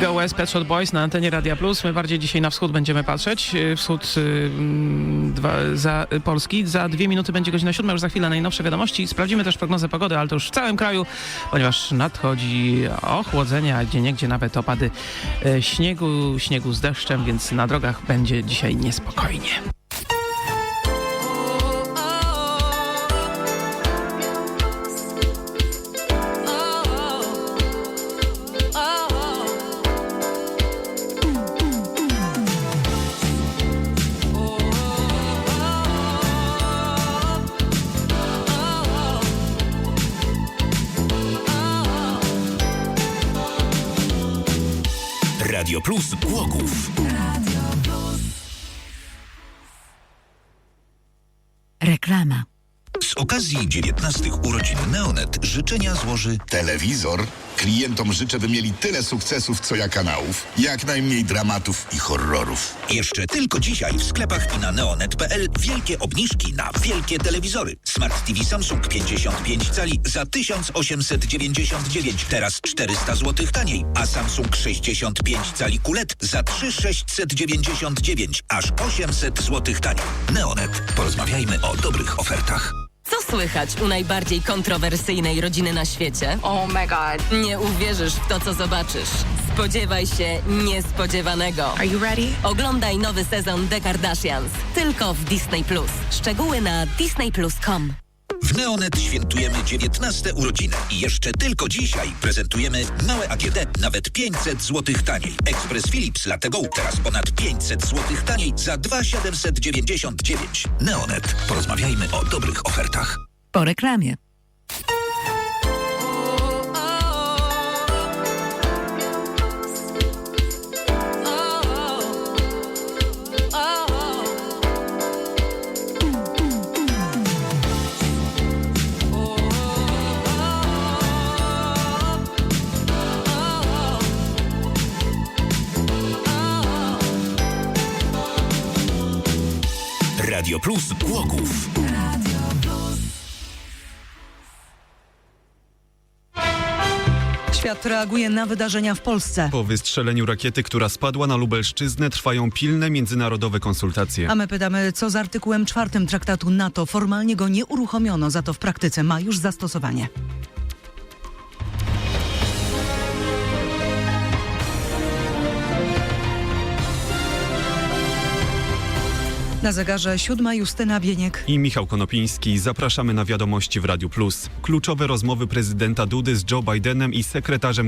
Go West Pet Shop Boys na antenie Radia Plus. My bardziej dzisiaj na wschód będziemy patrzeć. Yy, Wschód yy, mm, dwa, za y, Polski. Za dwie minuty będzie godzina siódma, już za chwilę najnowsze wiadomości. Sprawdzimy też prognozę pogody, ale to już w całym kraju, ponieważ nadchodzi ochłodzenie, a gdzie niegdzie nawet opady e, śniegu, śniegu z deszczem, więc na drogach będzie dzisiaj niespokojnie. Radio Plus Głogów. Reklama. Z okazji 19 urodzin Neonet życzenia złoży Telewizor? Klientom życzę, by mieli tyle sukcesów, co ja kanałów. Jak najmniej dramatów i horrorów. jeszcze tylko dzisiaj w sklepach i na neonet.pl wielkie obniżki na wielkie telewizory. Smart TV Samsung 55 cali za 1899, teraz 400 zł taniej, a Samsung 65 cali QLED za 3699, aż 800 zł taniej. Neonet. Porozmawiajmy o dobrych ofertach. Słychać u najbardziej kontrowersyjnej rodziny na świecie? Oh my god. Nie uwierzysz w to, co zobaczysz. Spodziewaj się niespodziewanego. Are you ready? Oglądaj nowy sezon The Kardashians tylko w Disney+. Szczegóły na disneyplus.com. W Neonet świętujemy 19 urodziny i jeszcze tylko dzisiaj prezentujemy małe AGD nawet 500 zł taniej. Ekspres Philips Latego teraz ponad 500 zł taniej za 2,799. Neonet. Porozmawiajmy o dobrych ofertach. Po reklamie. Radio Plus Głogów. Świat reaguje na wydarzenia w Polsce. Po wystrzeleniu rakiety, która spadła na Lubelszczyznę, trwają pilne międzynarodowe konsultacje. A my pytamy, co z artykułem czwartym traktatu NATO? Formalnie go nie uruchomiono, za to w praktyce ma już zastosowanie. Na zegarze siódma Justyna Bieniek. I Michał Konopiński. Zapraszamy na wiadomości w Radiu Plus. Kluczowe rozmowy prezydenta Dudy z Joe Bidenem i sekretarzem